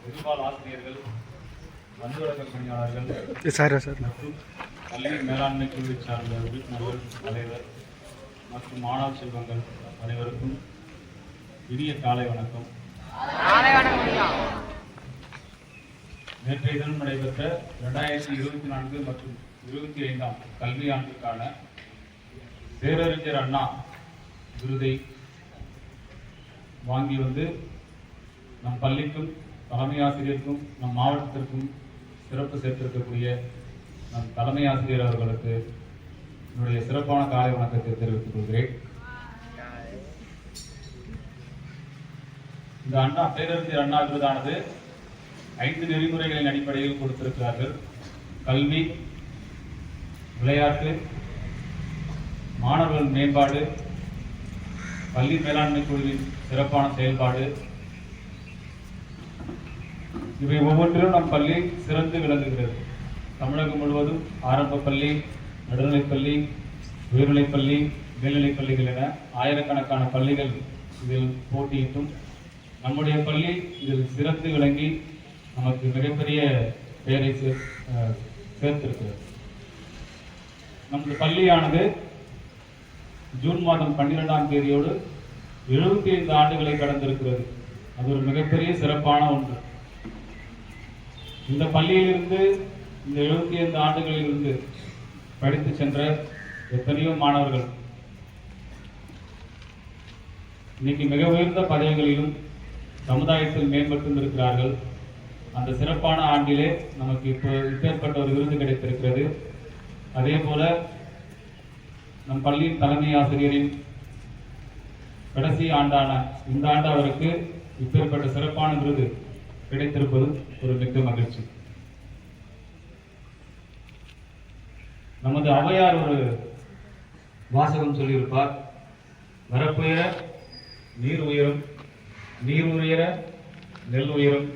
எதிர்கால ஆசிரியர்கள் அலுவலக பணியாளர்கள் சார். சார் மற்றும் கல்வி மேலாண்மை குழுவை சார்ந்த உறுப்பினர்கள் தலைவர் மற்றும் மாணவ செல்வங்கள் அனைவருக்கும் இனிய காலை வணக்கம். நேற்றைய தினம் நடைபெற்ற இரண்டாயிரத்தி இருபத்தி நான்கு மற்றும் இருபத்தி ஐந்தாம் கல்வி ஆண்டுக்கான பேரறிஞர் அண்ணா விருதை வாங்கி வந்து நம் பள்ளிக்கும் தலைமை ஆசிரியருக்கும் நம் மாவட்டத்திற்கும் சிறப்பு சேர்த்திருக்கக்கூடிய நம் தலைமை ஆசிரியர் அவர்களுக்கு என்னுடைய சிறப்பான காலை வணக்கத்தை தெரிவித்துக் கொள்கிறேன். இந்த அண்ணா பேரறிஞர் அண்ணா விருதானது ஐந்து நெறிமுறைகளின் அடிப்படையில் கொடுத்திருக்கிறார்கள். கல்வி விளையாட்டு மாணவர்கள் மேம்பாடு பள்ளி மேலாண்மை குழுவின் சிறப்பான செயல்பாடு. இவை ஒவ்வொன்றிலும் நம் பள்ளி சிறந்து விளங்குகிறது. தமிழகம் முழுவதும் ஆரம்ப பள்ளி நடுநிலைப்பள்ளி உயர்நிலைப்பள்ளி மேல்நிலைப் பள்ளிகள் என ஆயிரக்கணக்கான பள்ளிகள் இதில் போட்டியிட்டும். நம்முடைய பள்ளி இதில் சிறந்து விளங்கி நமக்கு மிகப்பெரிய பெயரை சேர் சேர்த்திருக்கிறது. நமது பள்ளியானது ஜூன் மாதம் பன்னிரெண்டாம் தேதியோடு எழுபத்தி ஐந்து ஆண்டுகளை கடந்திருக்கிறது. அது ஒரு மிகப்பெரிய சிறப்பான ஒன்று. இந்த பள்ளியிலிருந்து இந்த எழுபத்தி ஐந்து ஆண்டுகளிலிருந்து படித்து சென்ற எத்தனையோ மாணவர்கள் இன்னைக்கு மிக உயர்ந்த பதவிகளிலும் சமுதாயத்தில் மேம்பட்டும் இருக்கிறார்கள் அந்த சிறப்பான ஆண்டிலே நமக்கு இப்போ இப்பேற்பட்ட ஒரு விருது கிடைத்திருக்கிறது. அதே போல நம் பள்ளியின் தலைமை ஆசிரியரின் கடைசி ஆண்டான இந்த ஆண்டு அவருக்கு இப்பேற்பட்ட சிறப்பான விருது கிடைத்திருப்பது ஒரு மிக்க மகிழ்ச்சி. நமது அவையார் ஒரு வாசகம் சொல்லியிருப்பார் வரப்புயர நீர் உயரும் நீர் உயர நெல் உயரும்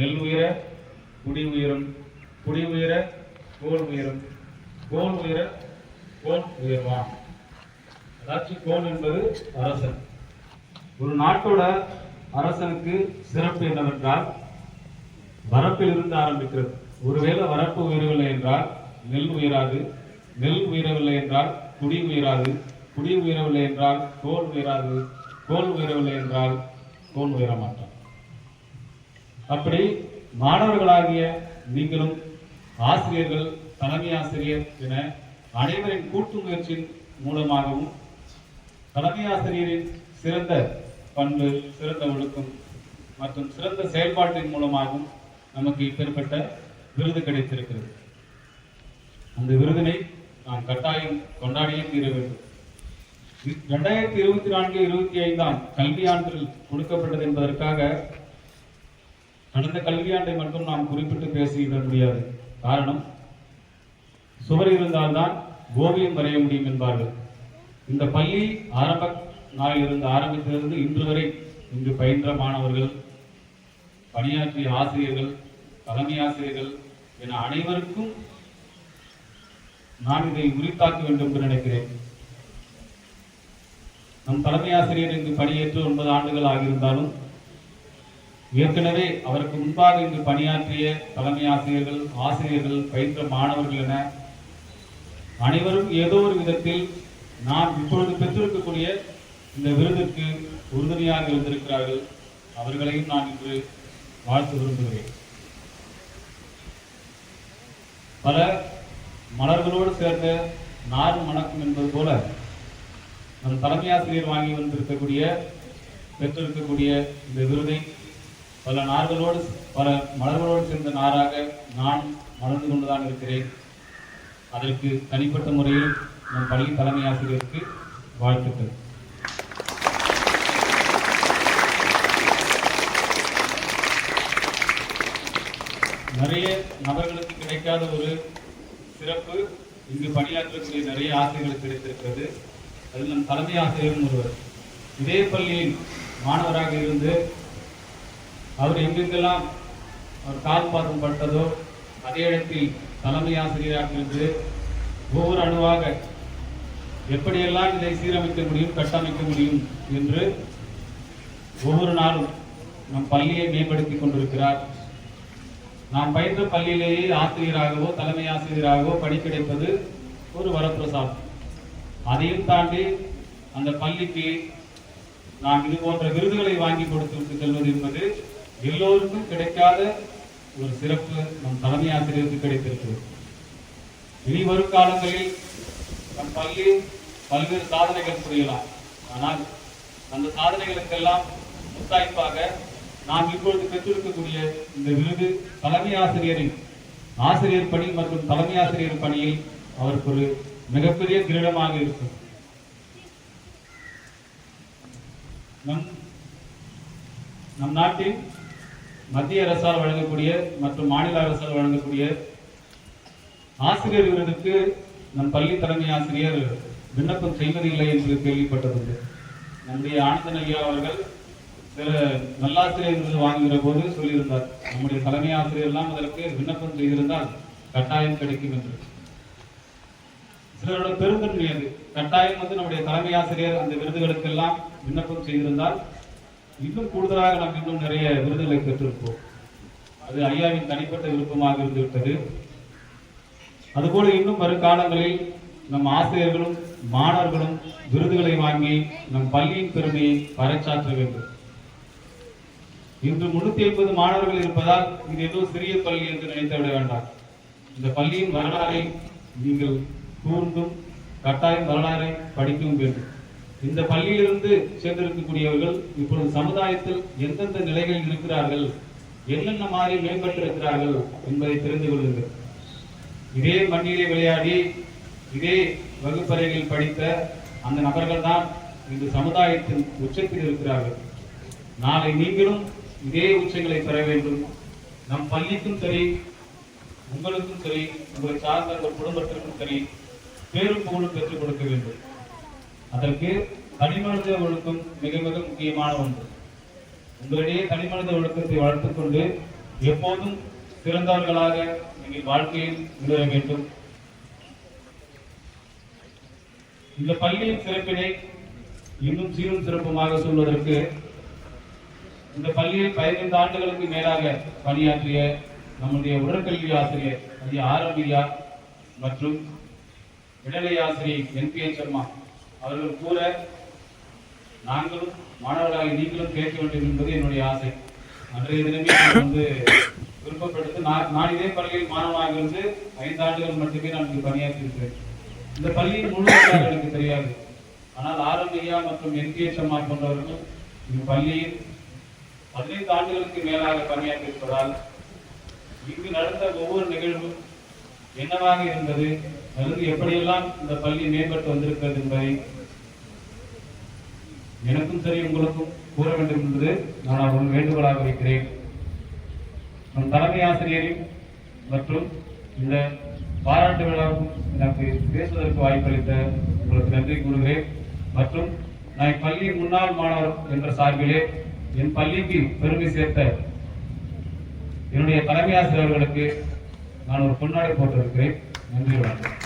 நெல் உயர குடி உயரும் குடி உயர கோல் உயரும் கோல் உயர கோல் உயர்வான் அதாச்சும் கோல் என்பது அரசன். ஒரு நாட்டோட அரசனுக்கு சிறப்பு என்னவென்றால் வரப்பில் இருந்து ஆரம்பிக்கிறது. ஒருவேளை வரப்பு உயரவில்லை என்றால் நெல் உயராது. நெல் உயரவில்லை என்றால் குடி உயராது. குடி உயரவில்லை என்றால் கோல் உயராது. கோல் உயரவில்லை என்றால் கோல் உயரமாட்டார் அப்படி மாணவர்களாகிய நீங்களும் ஆசிரியர்கள் தலைமை ஆசிரியர் என அனைவரின் கூட்டு முயற்சியின் மூலமாகவும் தலைமை ஆசிரியரின் சிறந்த பண்பு சிறந்த ஒழுக்கம் மற்றும் சிறந்த செயல்பாட்டின் மூலமாகவும் நமக்கு இப்பேற்பட்ட விருது கிடைத்திருக்கிறது. அந்த விருதினை நாம் கட்டாயம் கொண்டாடியே தீர வேண்டும். இரண்டாயிரத்தி இருபத்தி நான்கு இருபத்தி ஐந்தாம் கல்வியாண்டில் கொடுக்கப்பட்டது என்பதற்காக கடந்த கல்வியாண்டை மட்டும் நாம் குறிப்பிட்டு பேசிவிட முடியாது. காரணம் சுவர் இருந்தால்தான் ஓவியம் வரைய முடியும் என்பார்கள். இந்த பள்ளி ஆரம்ப நாளில் இருந்து ஆரம்பித்திலிருந்து இன்று வரை இன்று பயின்ற மாணவர்கள் பணியாற்றிய ஆசிரியர்கள் தலைமை ஆசிரியர்கள் என அனைவருக்கும் நான் இதை உரித்தாக்க வேண்டும் என்று நினைக்கிறேன். நம் தலைமை ஆசிரியர் இங்கு பணியேற்று ஒன்பது ஆண்டுகள் ஆகியிருந்தாலும் ஏற்கனவே அவருக்கு முன்பாக இங்கு பணியாற்றிய தலைமை ஆசிரியர்கள் ஆசிரியர்கள் பயின்ற மாணவர்கள் என அனைவரும் ஏதோ ஒரு விதத்தில் நாம் இப்பொழுது பெற்றிருக்கக்கூடிய இந்த விருதுக்கு உறுதுணையாக இருந்திருக்கிறார்கள். அவர்களையும் நான் இன்று வாழ்த்து விரும்புகிறேன். பல மலர்களோடு சேர்ந்த நார் மணக்கும் என்பது போல நம் தலைமை ஆசிரியர் வாங்கி வந்திருக்கக்கூடிய பெற்றிருக்கக்கூடிய இந்த விருதை பல நார்களோடு பல மலர்களோடு சேர்ந்த நாராக நான் மலர்ந்து கொண்டுதான் இருக்கிறேன். அதற்கு தனிப்பட்ட முறையில் நம் பள்ளி தலைமை ஆசிரியருக்கு வாழ்த்துக்கள். நிறைய நபர்களுக்கு கிடைக்காத ஒரு சிறப்பு இங்கு பணியாற்றக்கூடிய நிறைய ஆசிரியர்களுக்கு கிடைத்திருக்கிறது. அதில் நம் தலைமை ஆசிரியரும் ஒருவர். இதே பள்ளியின் மாணவராக இருந்து அவர் எங்கெங்கெல்லாம் அவர் கால் பாதம் பட்டதோ அதே இடத்தில் தலைமை ஆசிரியராக இருந்து ஒவ்வொரு அணுவாக எப்படியெல்லாம் இதை சீரமைக்க முடியும் கட்டமைக்க முடியும் என்று ஒவ்வொரு நாளும் நம் பள்ளியை மேம்படுத்திக் கொண்டிருக்கிறார். நாம் பயின்ற பள்ளியிலேயே ஆசிரியராகவோ தலைமை ஆசிரியராகவோ பணி கிடைப்பது ஒரு வரப்பிரசாதம். அதையும் தாண்டி அந்த பள்ளிக்கு நான் இது போன்ற விருதுகளை வாங்கி கொடுத்து செல்வது என்பது எல்லோருக்கும் கிடைக்காத ஒரு சிறப்பு நம் தலைமை ஆசிரியருக்கு கிடைத்திருக்கிறது. இனி வரும் காலங்களில் நம் பள்ளி பல்வேறு சாதனைகள் புரியலாம். ஆனால் அந்த சாதனைகளுக்கெல்லாம் முத்தாய்ப்பாக நாம் இப்பொழுது பெற்றிருக்கக்கூடிய இந்த விருது தலைமை ஆசிரியரின் ஆசிரியர் பணி மற்றும் தலைமை ஆசிரியர் பணியில் அவருக்கு ஒரு மிகப்பெரிய கிரீடமாக இருக்கும். நம் நம் நாட்டின் மத்திய அரசால் வழங்கக்கூடிய மற்றும் மாநில அரசால் வழங்கக்கூடிய ஆசிரியர் விருதுக்கு நம் பள்ளி தலைமை ஆசிரியர் விண்ணப்பம் செய்வதில்லை என்று கேள்விப்பட்டதுண்டு. நம்முடைய ஆனந்தன் ஐயா அவர்கள் சில நல்லாசிரியர் வாங்குகிற போது சொல்லியிருந்தார் நம்முடைய தலைமை ஆசிரியர் எல்லாம் அதற்கு விண்ணப்பம் செய்திருந்தால் கட்டாயம் கிடைக்கும் என்று. சிலரோட பெருந்தன்மை அது. கட்டாயம் வந்து நம்முடைய தலைமை ஆசிரியர் அந்த விருதுகளுக்கெல்லாம் விண்ணப்பம் செய்திருந்தால் இன்னும் கூடுதலாக நாம் இன்னும் நிறைய விருதுகளை பெற்றிருப்போம். அது ஐயாவின் தனிப்பட்ட விருப்பமாக இருந்துவிட்டது. அதுபோல இன்னும் வருங்காலங்களில் நம் ஆசிரியர்களும் மாணவர்களும் விருதுகளை வாங்கி நம் பள்ளியின் பெருமையை பறைச்சாற்ற வேண்டும். இன்று முன்னூத்தி ஐம்பது மாணவர்கள் இருப்பதால் இது ஏதோ சிறிய பள்ளி என்று நினைத்து விட வேண்டாம். இந்த பள்ளியின் வரலாறை நீங்கள் கூர்ந்தும் கட்டாயம் வரலாறை படிக்கவும் வேண்டும். இந்த பள்ளியிலிருந்து சேர்ந்திருக்கக்கூடியவர்கள் இப்பொழுது சமுதாயத்தில் எந்தெந்த நிலைகளில் இருக்கிறார்கள் என்னென்ன மாதிரி மேம்பட்டிருக்கிறார்கள் என்பதை தெரிந்து கொள்ளுங்கள். இதே மண்ணிலே விளையாடி இதே வகுப்பறைகளில் படித்த அந்த நபர்கள் தான் இன்று சமுதாயத்தின் உச்சத்தில் இருக்கிறார்கள். நாளை நீங்களும் இதே உச்சங்களை பெற வேண்டும். நம் பள்ளிக்கும் சரி உங்களுக்கும் சரி உங்களை சார்ந்த உங்கள் குடும்பத்திற்கும் சரி பேரும் புகழும் பெற்றுக் கொடுக்க வேண்டும். அதற்கு தனிமனித ஒழுக்கம் மிக மிக முக்கியமான ஒன்று. உங்களிடையே தனிமனித ஒழுக்கத்தை வளர்த்துக் கொண்டு எப்போதும் சிறந்தவர்களாக நீங்கள் வாழ்க்கையில் முன்னேற வேண்டும். இந்த பள்ளியின் சிறப்பினை இன்னும் சீரும் சிறப்புமாக சொல்வதற்கு இந்த பள்ளியில் பதினைந்து ஆண்டுகளுக்கு மேலாக பணியாற்றிய நம்முடைய உடற்கல்வி ஆசிரியர் ஐயா ஆரம்பியா மற்றும் இடைநிலை ஆசிரியர் என் பி சர்மா அவர்கள் கூற நாங்களும் மாணவர்களாக நீங்களும் கேட்க வேண்டும் என்பது என்னுடைய ஆசை. அன்றைய தினமே நான் வந்து விருப்பப்படுத்து நான் நான் இதே பள்ளியில் மாணவனாக இருந்து ஐந்து ஆண்டுகள் மட்டுமே நான் இங்கு பணியாற்றியிருக்கிறேன். இந்த பள்ளியின் முழு எனக்கு தெரியாது. ஆனால் ஆரம்பியா மற்றும் என் கே சர்மா போன்றவர்கள் இந்த பள்ளியில் பதினைந்து ஆண்டுகளுக்கு மேலாக பணியாற்றியிருப்பதால் இங்கு நடந்த ஒவ்வொரு நிகழ்வும் என்னவாக இருந்தது அல்லது எப்படியெல்லாம் இந்த பள்ளி மேம்பட்டு வந்திருக்கிறது என்பதை எனக்கும் சரி உங்களுக்கும் கூற வேண்டும் என்பது நான் அவர்கள் வேண்டுகோளாக வைக்கிறேன். நம் தலைமை ஆசிரியரின் மற்றும் இந்த பாராட்டு விழாவும் எனக்கு பேசுவதற்கு வாய்ப்பளித்த உங்களுக்கு நன்றி கூறுகிறேன். மற்றும் நான் பள்ளி முன்னாள் மாணவர் என்ற சார்பிலே என் பள்ளிக்கு பெருமை சேர்த்த என்னுடைய தலைமை ஆசிரியர்களுக்கு நான் ஒரு பொன்னாடை போட்டிருக்கிறேன். நன்றி வணக்கம்.